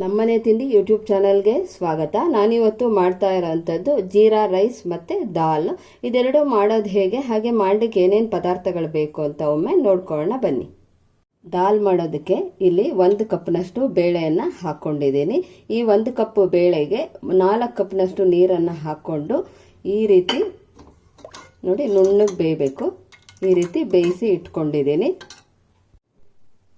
ನಮ್ಮನೆ ತಿಂಡಿ ಯೂಟ್ಯೂಬ್ ಚಾನಲ್ಗೆ ಸ್ವಾಗತ. ನಾನಿವತ್ತು ಮಾಡ್ತಾ ಇರೋವಂಥದ್ದು ಜೀರಾ ರೈಸ್ ಮತ್ತು ದಾಲ್. ಇದೆರಡೂ ಮಾಡೋದು ಹೇಗೆ? ಹಾಗೆ ಮಾಡಲಿಕ್ಕೆ ಏನೇನು ಪದಾರ್ಥಗಳು ಬೇಕು ಅಂತ ಒಮ್ಮೆ ನೋಡ್ಕೊಳ್ಳೋಣ, ಬನ್ನಿ. ದಾಲ್ ಮಾಡೋದಕ್ಕೆ ಇಲ್ಲಿ ಒಂದು ಕಪ್ನಷ್ಟು ಬೇಳೆಯನ್ನು ಹಾಕ್ಕೊಂಡಿದ್ದೀನಿ ಈ ಒಂದು ಕಪ್ ಬೇಳೆಗೆ ನಾಲ್ಕು ಕಪ್ನಷ್ಟು ನೀರನ್ನು ಹಾಕ್ಕೊಂಡು ಈ ರೀತಿ ನೋಡಿ ನುಣ್ಣಗೆ ಬೇಯಬೇಕು. ಈ ರೀತಿ ಬೇಯಿಸಿ ಇಟ್ಕೊಂಡಿದ್ದೀನಿ.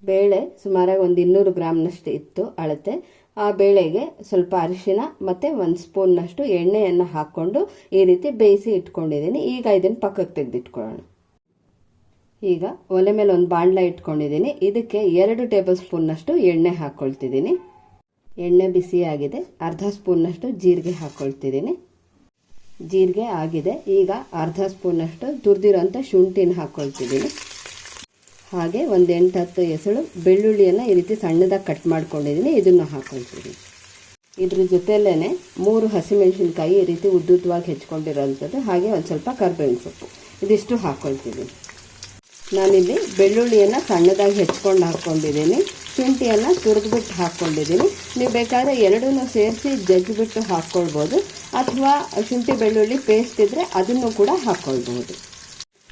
ಬೇಳೆ ಸುಮಾರಾಗಿ ಒಂದು ಇನ್ನೂರು ಗ್ರಾಮ್ನಷ್ಟು ಇತ್ತು ಅಳತೆ. ಆ ಬೇಳೆಗೆ ಸ್ವಲ್ಪ ಅರಿಶಿನ ಮತ್ತು ಒಂದು ಸ್ಪೂನ್ನಷ್ಟು ಎಣ್ಣೆಯನ್ನು ಹಾಕ್ಕೊಂಡು ಈ ರೀತಿ ಬೇಯಿಸಿ ಇಟ್ಕೊಂಡಿದ್ದೀನಿ. ಈಗ ಇದನ್ನು ಪಕ್ಕಕ್ಕೆ ತೆಗೆದಿಟ್ಕೊಳ್ಳೋಣ. ಈಗ ಒಲೆ ಮೇಲೆ ಒಂದು ಬಾಣಲ ಇಟ್ಕೊಂಡಿದ್ದೀನಿ. ಇದಕ್ಕೆ ಎರಡು ಟೇಬಲ್ ಸ್ಪೂನ್ನಷ್ಟು ಎಣ್ಣೆ ಹಾಕ್ಕೊಳ್ತಿದ್ದೀನಿ ಎಣ್ಣೆ ಬಿಸಿಯಾಗಿದೆ. ಅರ್ಧ ಸ್ಪೂನ್ನಷ್ಟು ಜೀರಿಗೆ ಹಾಕ್ಕೊಳ್ತಿದ್ದೀನಿ ಜೀರಿಗೆ ಆಗಿದೆ. ಈಗ ಅರ್ಧ ಸ್ಪೂನ್ನಷ್ಟು ತುರಿದಿರೋಂಥ ಶುಂಠಿನ ಹಾಕ್ಕೊಳ್ತಿದ್ದೀನಿ ಹಾಗೆ ಒಂದು ಎಂಟು ಹತ್ತು ಎಸಳು ಬೆಳ್ಳುಳ್ಳಿಯನ್ನು ಈ ರೀತಿ ಸಣ್ಣದಾಗಿ ಕಟ್ ಮಾಡ್ಕೊಂಡಿದ್ದೀನಿ ಇದನ್ನು ಹಾಕೊಳ್ತೀನಿ ಇದ್ರ ಜೊತೆಯಲ್ಲೇ ಮೂರು ಹಸಿಮೆಣಸಿನ್ಕಾಯಿ ಈ ರೀತಿ ಉದ್ದುದ್ದವಾಗಿ ಹೆಚ್ಕೊಂಡಿರೋವಂಥದ್ದು ಹಾಗೆ ಒಂದು ಸ್ವಲ್ಪ ಕರ್ಬೇವಿನ ಸೊಪ್ಪು. ಇದಿಷ್ಟು ಹಾಕ್ಕೊಳ್ತೀನಿ ನಾನಿಲ್ಲಿ ಬೆಳ್ಳುಳ್ಳಿಯನ್ನು ಸಣ್ಣದಾಗಿ ಹೆಚ್ಕೊಂಡು ಹಾಕ್ಕೊಂಡಿದ್ದೀನಿ ಶುಂಠಿಯನ್ನು ತುರಿದ್ಬಿಟ್ಟು ಹಾಕ್ಕೊಂಡಿದ್ದೀನಿ ನೀವು ಬೇಕಾದರೆ ಎರಡನ್ನೂ ಸೇರಿಸಿ ಜಜ್ಜಿಬಿಟ್ಟು ಹಾಕ್ಕೊಳ್ಬೋದು ಅಥವಾ ಶುಂಠಿ ಬೆಳ್ಳುಳ್ಳಿ ಪೇಸ್ಟ್ ಇದ್ದರೆ ಅದನ್ನು ಕೂಡ ಹಾಕ್ಕೊಳ್ಬೋದು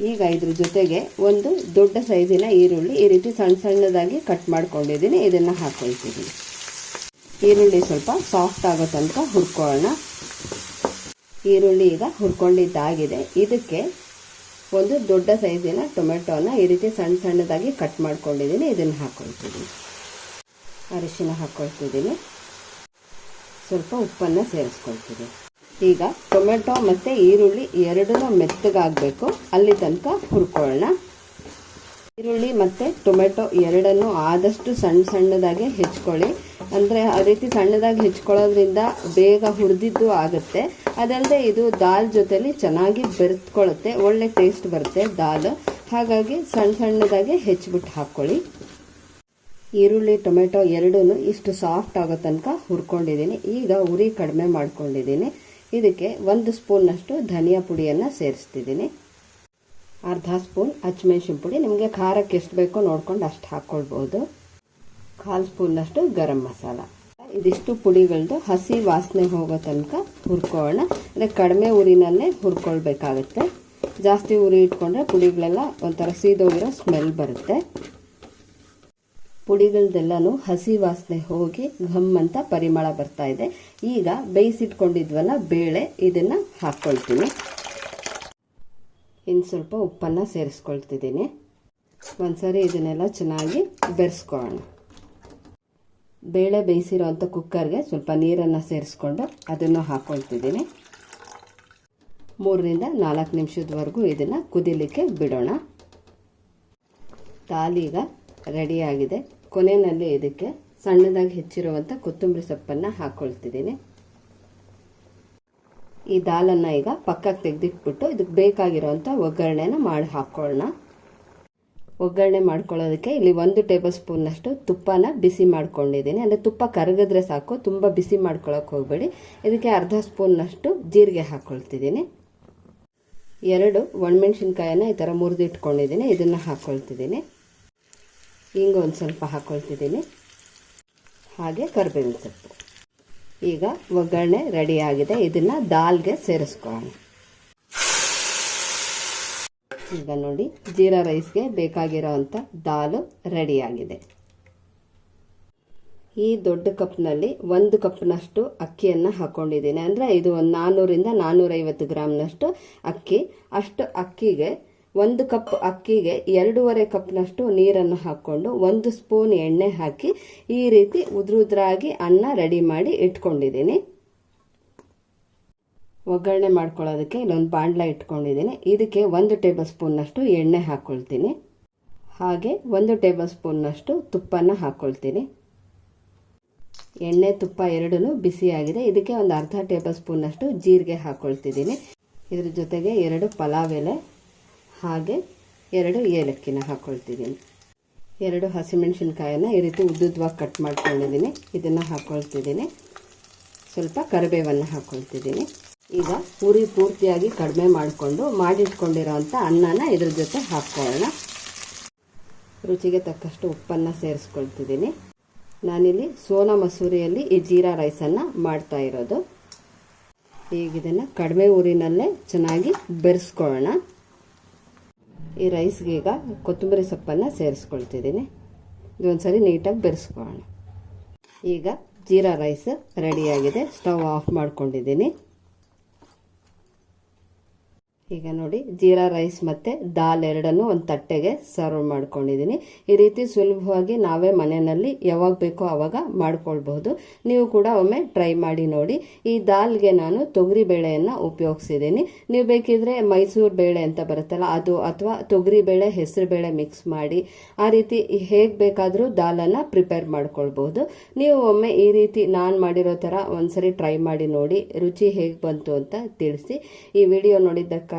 ಈಗ ಇದ್ರ ಜೊತೆಗೆ ಒಂದು ದೊಡ್ಡ ಸೈಜಿನ ಈರುಳ್ಳಿ ಈ ರೀತಿ ಸಣ್ಣ ಸಣ್ಣದಾಗಿ ಕಟ್ ಮಾಡ್ಕೊಂಡಿದ್ದೀನಿ. ಇದನ್ನು ಹಾಕೊಳ್ತೀನಿ. ಈರುಳ್ಳಿ ಸ್ವಲ್ಪ ಸಾಫ್ಟ್ ಆಗೋ ತನಕ ಹುರ್ಕೊಳ್ಳೋಣ. ಈರುಳ್ಳಿ ಈಗ ಹುರ್ಕೊಂಡಿದ್ದಾಗಿದೆ. ಇದಕ್ಕೆ ಒಂದು ದೊಡ್ಡ ಸೈಜಿನ ಟೊಮೆಟೊನ ಈ ರೀತಿ ಸಣ್ಣ ಸಣ್ಣದಾಗಿ ಕಟ್ ಮಾಡ್ಕೊಂಡಿದ್ದೀನಿ. ಇದನ್ನು ಹಾಕ್ಕೊಳ್ತೀನಿ ಅರಿಶಿನ ಹಾಕ್ಕೊಳ್ತಿದ್ದೀನಿ ಸ್ವಲ್ಪ ಉಪ್ಪನ್ನು ಸೇರಿಸ್ಕೊಳ್ತೀನಿ. ಈಗ ಟೊಮೆಟೊ ಮತ್ತು ಈರುಳ್ಳಿ ಎರಡೂ ಮೆತ್ತಗಾಗಬೇಕು. ಅಲ್ಲಿ ತನಕ ಹುರ್ಕೊಳ್ಳೋಣ. ಈರುಳ್ಳಿ ಮತ್ತು ಟೊಮೆಟೊ ಎರಡನ್ನು ಆದಷ್ಟು ಸಣ್ಣ ಸಣ್ಣದಾಗೆ ಹೆಚ್ಕೊಳ್ಳಿ. ಅಂದರೆ ಆ ರೀತಿ ಸಣ್ಣದಾಗಿ ಹೆಚ್ಕೊಳ್ಳೋದ್ರಿಂದ ಬೇಗ ಹುರಿದಿದ್ದು ಆಗುತ್ತೆ. ಅದಲ್ಲದೆ ಇದು ದಾಲ್ ಜೊತೆಲಿ ಚೆನ್ನಾಗಿ ಬೆರೆತ್ಕೊಳ್ಳುತ್ತೆ. ಒಳ್ಳೆ ಟೇಸ್ಟ್ ಬರುತ್ತೆ ದಾಲ್. ಹಾಗಾಗಿ ಸಣ್ಣ ಸಣ್ಣದಾಗೆ ಹೆಚ್ಚಿಬಿಟ್ಟು ಹಾಕ್ಕೊಳ್ಳಿ. ಈರುಳ್ಳಿ, ಟೊಮೆಟೊ ಎರಡೂ ಇಷ್ಟು ಸಾಫ್ಟ್ ಆಗೋ ತನಕ ಹುರ್ಕೊಂಡಿದ್ದೀನಿ. ಈಗ ಉರಿ ಕಡಿಮೆ ಮಾಡ್ಕೊಂಡಿದ್ದೀನಿ. ಇದಕ್ಕೆ ಒಂದು ಸ್ಪೂನ್ನಷ್ಟು ಧನಿಯಾ ಪುಡಿಯನ್ನು ಸೇರಿಸ್ತಿದ್ದೀನಿ. ಅರ್ಧ ಸ್ಪೂನ್ ಹಚ್ಮೆಣ್ಸಿನ ಪುಡಿ. ನಿಮಗೆ ಖಾರಕ್ಕೆ ಎಷ್ಟು ಬೇಕೋ ನೋಡ್ಕೊಂಡು ಅಷ್ಟು ಹಾಕ್ಕೊಳ್ಬೋದು ಕಾಲು ಸ್ಪೂನ್ನಷ್ಟು ಗರಂ ಮಸಾಲ. ಇದಿಷ್ಟು ಪುಡಿಗಳದ್ದು ಹಸಿ ವಾಸನೆ ಹೋಗೋ ತನಕ ಹುರ್ಕೊಳ್ಳೋಣ. ಅಂದರೆ ಕಡಿಮೆ ಉರಿನಲ್ಲೇ ಹುರ್ಕೊಳ್ಬೇಕಾಗುತ್ತೆ. ಜಾಸ್ತಿ ಉರಿ ಇಟ್ಕೊಂಡ್ರೆ ಪುಡಿಗಳೆಲ್ಲ ಒಂಥರ ಸೀದೋಗಿರೋ ಸ್ಮೆಲ್ ಬರುತ್ತೆ. ಪುಡಿಗಳದೆಲ್ಲನೂ ಹಸಿ ವಾಸನೆ ಹೋಗಿ ಘಮ್ ಅಂತ ಪರಿಮಳ ಬರ್ತಾ ಇದೆ. ಈಗ ಬೇಯಿಸಿಟ್ಕೊಂಡಿದ್ವಲ್ಲ ಬೇಳೆ, ಇದನ್ನು ಹಾಕ್ಕೊಳ್ತೀನಿ. ಇನ್ನು ಸ್ವಲ್ಪ ಉಪ್ಪನ್ನು ಸೇರಿಸ್ಕೊಳ್ತಿದ್ದೀನಿ. ಒಂದ್ಸರಿ ಇದನ್ನೆಲ್ಲ ಚೆನ್ನಾಗಿ ಬೆರೆಸ್ಕೊಳ್ಳೋಣ. ಬೇಳೆ ಬೇಯಿಸಿರೋವಂಥ ಕುಕ್ಕರ್ಗೆ ಸ್ವಲ್ಪ ನೀರನ್ನು ಸೇರಿಸ್ಕೊಂಡು ಅದನ್ನು ಹಾಕ್ಕೊಳ್ತಿದ್ದೀನಿ. ಮೂರರಿಂದ ನಾಲ್ಕು ನಿಮಿಷದವರೆಗೂ ಇದನ್ನು ಕುದಿಲಿಕ್ಕೆ ಬಿಡೋಣ. ತಾಲೀಗ ರೆಡಿಯಾಗಿದೆ ಕೊನೆಯಲ್ಲಿ ಇದಕ್ಕೆ ಸಣ್ಣದಾಗಿ ಹೆಚ್ಚಿರುವಂಥ ಕೊತ್ತಂಬರಿ ಸೊಪ್ಪನ್ನು ಹಾಕ್ಕೊಳ್ತಿದ್ದೀನಿ ಈ ದಾಲನ್ನು ಈಗ ಪಕ್ಕಕ್ಕೆ ತೆಗೆದಿಟ್ಬಿಟ್ಟು ಇದಕ್ಕೆ ಬೇಕಾಗಿರುವಂಥ ಒಗ್ಗರಣೆನ ಮಾಡಿ ಹಾಕ್ಕೊಳ್ಳೋಣ ಒಗ್ಗರಣೆ ಮಾಡ್ಕೊಳ್ಳೋದಕ್ಕೆ ಇಲ್ಲಿ ಒಂದು ಟೇಬಲ್ ಸ್ಪೂನ್ನಷ್ಟು ತುಪ್ಪನ ಬಿಸಿ ಮಾಡ್ಕೊಂಡಿದ್ದೀನಿ. ಅಂದರೆ ತುಪ್ಪ ಕರಗಿದ್ರೆ ಸಾಕು, ತುಂಬ ಬಿಸಿ ಮಾಡ್ಕೊಳ್ಳೋಕೆ ಹೋಗಬೇಡಿ. ಇದಕ್ಕೆ ಅರ್ಧ ಸ್ಪೂನ್ನಷ್ಟು ಜೀರಿಗೆ ಹಾಕ್ಕೊಳ್ತಿದ್ದೀನಿ ಎರಡು ಒಣಮೆಣ್ಸಿನ್ಕಾಯನ್ನು ಈ ಥರ ಮುರಿದಿಟ್ಕೊಂಡಿದ್ದೀನಿ, ಇದನ್ನು ಹಾಕ್ಕೊಳ್ತಿದ್ದೀನಿ ಹಿಂಗೆ ಒಂದು ಸ್ವಲ್ಪ ಹಾಕ್ಕೊಳ್ತಿದ್ದೀನಿ ಹಾಗೆ ಕರಿಬೇವಿನ ಸೊಪ್ಪು. ಈಗ ಒಗ್ಗರಣೆ ರೆಡಿಯಾಗಿದೆ ಇದನ್ನು ದಾಲ್ಗೆ ಸೇರಿಸ್ಕೊಳ್ಳೋಣ. ಈಗ ನೋಡಿ, ಜೀರಾ ರೈಸ್ಗೆ ಬೇಕಾಗಿರೋವಂಥ ದಾಲು ರೆಡಿಯಾಗಿದೆ ಈ ದೊಡ್ಡ ಕಪ್ನಲ್ಲಿ ಒಂದು ಕಪ್ನಷ್ಟು ಅಕ್ಕಿಯನ್ನು ಹಾಕ್ಕೊಂಡಿದ್ದೀನಿ ಅಂದರೆ ಇದು ಒಂದು ನಾನ್ನೂರಿಂದ ನಾನ್ನೂರೈವತ್ತು ಗ್ರಾಮ್ನಷ್ಟು ಅಕ್ಕಿ. ಅಷ್ಟು ಅಕ್ಕಿಗೆ ಒಂದು ಕಪ್ ಅಕ್ಕಿಗೆ ಎರಡೂವರೆ ಕಪ್ನಷ್ಟು ನೀರನ್ನು ಹಾಕ್ಕೊಂಡು ಒಂದು ಸ್ಪೂನ್ ಎಣ್ಣೆ ಹಾಕಿ ಈ ರೀತಿ ಉದ್ರುದ್ರಾಗಿ ಅನ್ನ ರೆಡಿ ಮಾಡಿ ಇಟ್ಕೊಂಡಿದ್ದೀನಿ. ಒಗ್ಗರಣೆ ಮಾಡ್ಕೊಳ್ಳೋದಕ್ಕೆ ಇಲ್ಲೊಂದು ಬಾಂಡ್ಲ ಇಟ್ಕೊಂಡಿದ್ದೀನಿ. ಇದಕ್ಕೆ ಒಂದು ಟೇಬಲ್ ಸ್ಪೂನ್ನಷ್ಟು ಎಣ್ಣೆ ಹಾಕ್ಕೊಳ್ತೀನಿ. ಹಾಗೆ ಒಂದು ಟೇಬಲ್ ಸ್ಪೂನ್ನಷ್ಟು ತುಪ್ಪನ ಹಾಕ್ಕೊಳ್ತೀನಿ. ಎಣ್ಣೆ, ತುಪ್ಪ ಎರಡೂ ಬಿಸಿಯಾಗಿದೆ. ಇದಕ್ಕೆ ಒಂದು ಅರ್ಧ ಟೇಬಲ್ ಸ್ಪೂನ್ನಷ್ಟು ಜೀರಿಗೆ ಹಾಕ್ಕೊಳ್ತಿದ್ದೀನಿ. ಇದ್ರ ಜೊತೆಗೆ ಎರಡು ಪಲಾವ್ ಎಲೆ. ಹಾಗೆ ಎರಡು ಏಲಕ್ಕಿನ ಹಾಕ್ಕೊಳ್ತಿದ್ದೀನಿ ಎರಡು ಹಸಿಮೆಣಸಿನ್ಕಾಯನ್ನು ಈ ರೀತಿ ಉದ್ದುದ್ದವಾಗಿ ಕಟ್ ಮಾಡ್ಕೊಂಡಿದ್ದೀನಿ. ಇದನ್ನು ಹಾಕ್ಕೊಳ್ತಿದ್ದೀನಿ ಸ್ವಲ್ಪ ಕರಿಬೇವನ್ನು ಹಾಕ್ಕೊಳ್ತಿದ್ದೀನಿ ಈಗ ಪೂರಿ ಪೂರ್ತಿಯಾಗಿ ಕಡಿಮೆ ಮಾಡಿಕೊಂಡು ಮಾಡಿಟ್ಕೊಂಡಿರೋವಂಥ ಅನ್ನನ ಇದ್ರ ಜೊತೆ ಹಾಕ್ಕೊಳ್ಳೋಣ. ರುಚಿಗೆ ತಕ್ಕಷ್ಟು ಉಪ್ಪನ್ನು ಸೇರಿಸ್ಕೊಳ್ತಿದ್ದೀನಿ. ನಾನಿಲ್ಲಿ ಸೋನಾ ಮಸೂರಿಯಲ್ಲಿ ಈ ಜೀರಾ ರೈಸನ್ನು ಮಾಡ್ತಾ ಇರೋದು. ಈಗ ಇದನ್ನು ಕಡಿಮೆ ಊರಿನಲ್ಲೇ ಚೆನ್ನಾಗಿ ಬೆರೆಸ್ಕೊಳ್ಳೋಣ. ಈ ರೈಸ್ಗೆ ಈಗ ಕೊತ್ತಂಬರಿ ಸೊಪ್ಪನ್ನು ಸೇರಿಸ್ಕೊಳ್ತಿದ್ದೀನಿ. ಇದೊಂದ್ಸರಿ ನೀಟಾಗಿ ಬೆರೆಸ್ಕೊಳ್ಳೋಣ. ಈಗ ಜೀರಾ ರೈಸ್ ರೆಡಿಯಾಗಿದೆ ಸ್ಟವ್ ಆಫ್ ಮಾಡ್ಕೊಂಡಿದ್ದೀನಿ. ಈಗ ನೋಡಿ, ಜೀರಾ ರೈಸ್ ಮತ್ತು ದಾಲ್ ಎರಡನ್ನು ಒಂದು ತಟ್ಟೆಗೆ ಸರ್ವ್ ಮಾಡ್ಕೊಂಡಿದ್ದೀನಿ ಈ ರೀತಿ ಸುಲಭವಾಗಿ ನಾವೇ ಮನೆಯಲ್ಲಿ ಯಾವಾಗ ಬೇಕೋ ಆವಾಗ ಮಾಡ್ಕೊಳ್ಬಹುದು. ನೀವು ಕೂಡ ಒಮ್ಮೆ ಟ್ರೈ ಮಾಡಿ ನೋಡಿ. ಈ ದಾಲ್ಗೆ ನಾನು ತೊಗರಿ ಬೇಳೆಯನ್ನು ಉಪಯೋಗಿಸಿದ್ದೀನಿ ನೀವು ಬೇಕಿದ್ರೆ ಮೈಸೂರು ಬೇಳೆ ಅಂತ ಬರುತ್ತಲ್ಲ, ಅದು ಅಥವಾ ತೊಗರಿ ಬೇಳೆ, ಹೆಸರು ಬೇಳೆ ಮಿಕ್ಸ್ ಮಾಡಿ ಆ ರೀತಿ ಹೇಗೆ ಬೇಕಾದರೂ ದಾಲನ್ನು ಪ್ರಿಪೇರ್ ಮಾಡ್ಕೊಳ್ಬಹುದು. ನೀವು ಒಮ್ಮೆ ಈ ರೀತಿ ನಾನು ಮಾಡಿರೋ ಥರ ಒಂದ್ಸರಿ ಟ್ರೈ ಮಾಡಿ ನೋಡಿ, ರುಚಿ ಹೇಗೆ ಬಂತು ಅಂತ ತಿಳಿಸಿ. ಈ ವಿಡಿಯೋ ನೋಡಿದ್ದಕ್ಕಾಗಿ